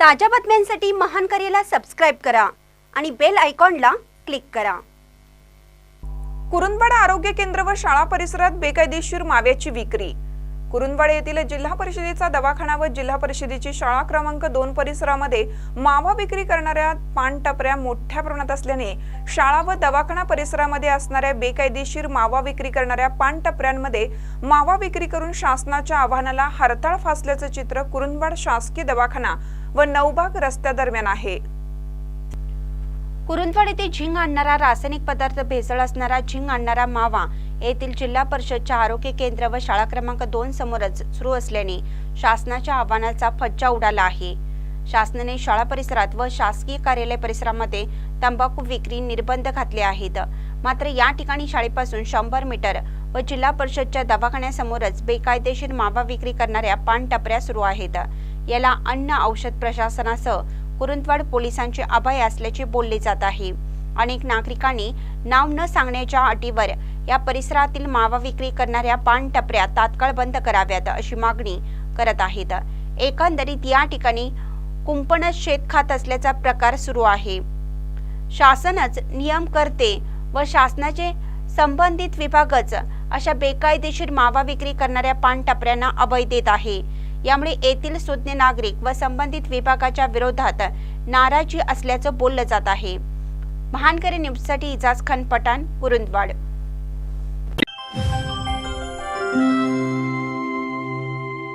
ताज्या बातम्यांसाठी महान करेला सबस्क्राईब करा आणि बेल आयकॉनला क्लिक करा. कुरुंदवाडा आरोग्य केंद्र व शाळा परिसरात बेकायदेशीर माव्याची विक्री कुरुंदवाडे येथील जिल्हा परिषदेचा दवाखाना व जिल्हा परिषदेची शाळा क्रमांक दोन परिसरामध्ये मावा विक्री करणाऱ्या पानटपऱ्या मोठ्या प्रमाणात असल्याने शाळा व दवाखाना परिसरामध्ये असणाऱ्या बेकायदेशीर मावा विक्री करणाऱ्या पानटपऱ्यांमध्ये मावा विक्री करून शासनाच्या आव्हानाला हरताळ फासल्याचं चित्र कुरुंदवाड शासकीय दवाखाना व नवबाग रस्त्यादरम्यान आहे. कुरुंदवाड येथे झिंग आणणारा रासायनिक पदार्थ भेसळ असणारा झिंग आणणारा मावा येथील जिल्हा परिषदच्या आरोग्य केंद्र व शाळा क्रमांक दोन समोरच सुरू असल्याने शासनाच्या आव्हानाचा फज्जा उडाला आहे. शासनाने शाळा परिसरात व शासकीय कार्यालय परिसरामध्ये तंबाखू विक्री निर्बंध घातले आहेत. मात्र या ठिकाणी शाळेपासून शंभर मीटर व जिल्हा परिषदच्या दवाखान्यासमोरच बेकायदेशीर मावा विक्री करणाऱ्या पान टपऱ्या सुरू आहेत. याला अन्न औषध प्रशासनासह कुरुंदवाड पोलिसांचे अभय असल्याचे बोलले जात आहे. अनेक नागरिकांनी नाव न सांगण्याच्या अटीवर या परिसरातील मावा विक्री करणाऱ्या पान टपऱ्या तात्काळ बंद कराव्यात अशी मागणी करत आहेत. एकंदरीत या ठिकाणी कुंपणच शेत खात असल्याचा प्रकार सुरू आहे. शासनच नियम करते व शासनाचे संबंधित विभागच अशा बेकायदेशीर मावा विक्री करणाऱ्या पान टपऱ्यांना अभय देत आहे. यामुळे येथील सुज्ञ नागरिक व संबंधित विभागाच्या विरोधात नाराजी असल्याचं बोललं जात आहे. महानकरी न्यूजसाठी इजाज खान पठाण कुरुंदवाड